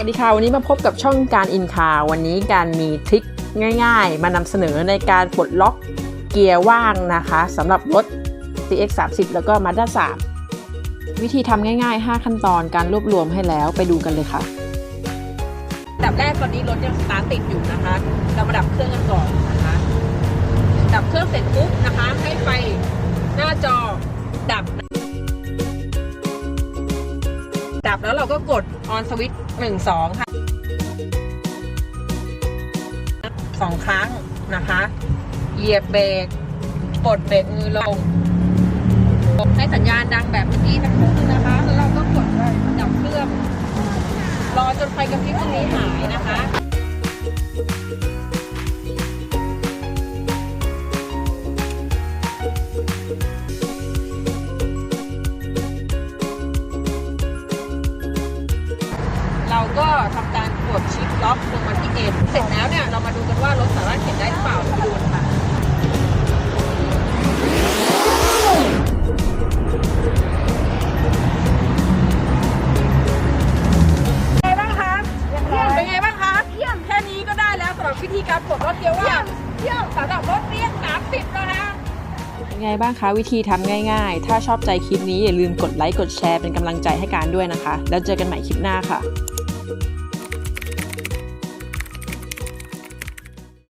วัสดีค่ะวันนี้มาพบกับช่องการอินคาวันนี้การมีทริคง่าย ๆ มานำเสนอในการปลดล็อกเกียร์ว่างนะคะสำหรับรถ CX 3 0แล้วก็ Mazda 3วิธีทำง่าย ๆ 5 ขั้นตอนการรวบรวมให้แล้วไปดูกันเลยค่ะดับแรกตอนนี้รถยังสตาร์ทติดอยู่นะคะ เรามาดับเครื่องกันก่อนนะคะดับเครื่องเสร็จปุ๊บนะคะ ให้ไฟหน้าจอดับ บแล้วเราก็กดออนสวิตช์หนึ่งสองค่ะสองครั้งนะคะ เหยียบเบรกกดเบรกมือลงให้สัญญาณดังแบบเมื่อกี้สักครู่นึงนะคะแล้วเราก็กดดับเครื่องรอจนไฟกระพริบตรงนี้หายนะคะ เราก็ทำการกดชิปล็อกลงมาที่เอ็นเสร็จแล้วเนี่ยเรามาดูกันว่ารถสามารถเข็นได้หรือเปล่าไปดูกันค่ะเป็นไงบ้างคะเยี่ยมเป็นไงบ้างคะเยี่ยมแค่นี้ก็ได้แล้วสำหรับวิธีการปลดรถเกียร์ว่างเยี่ยมสำหรับรถเรียกสามสิบนะคะเป็นไงบ้างคะวิธีทำง่ายๆ ถ้าชอบใจคลิปนี้อย่าลืมกดไลค์กดแชร์เป็นกำลังใจให้การด้วยนะคะ แล้วเจอกันใหม่คลิปหน้าค่ะ Bye.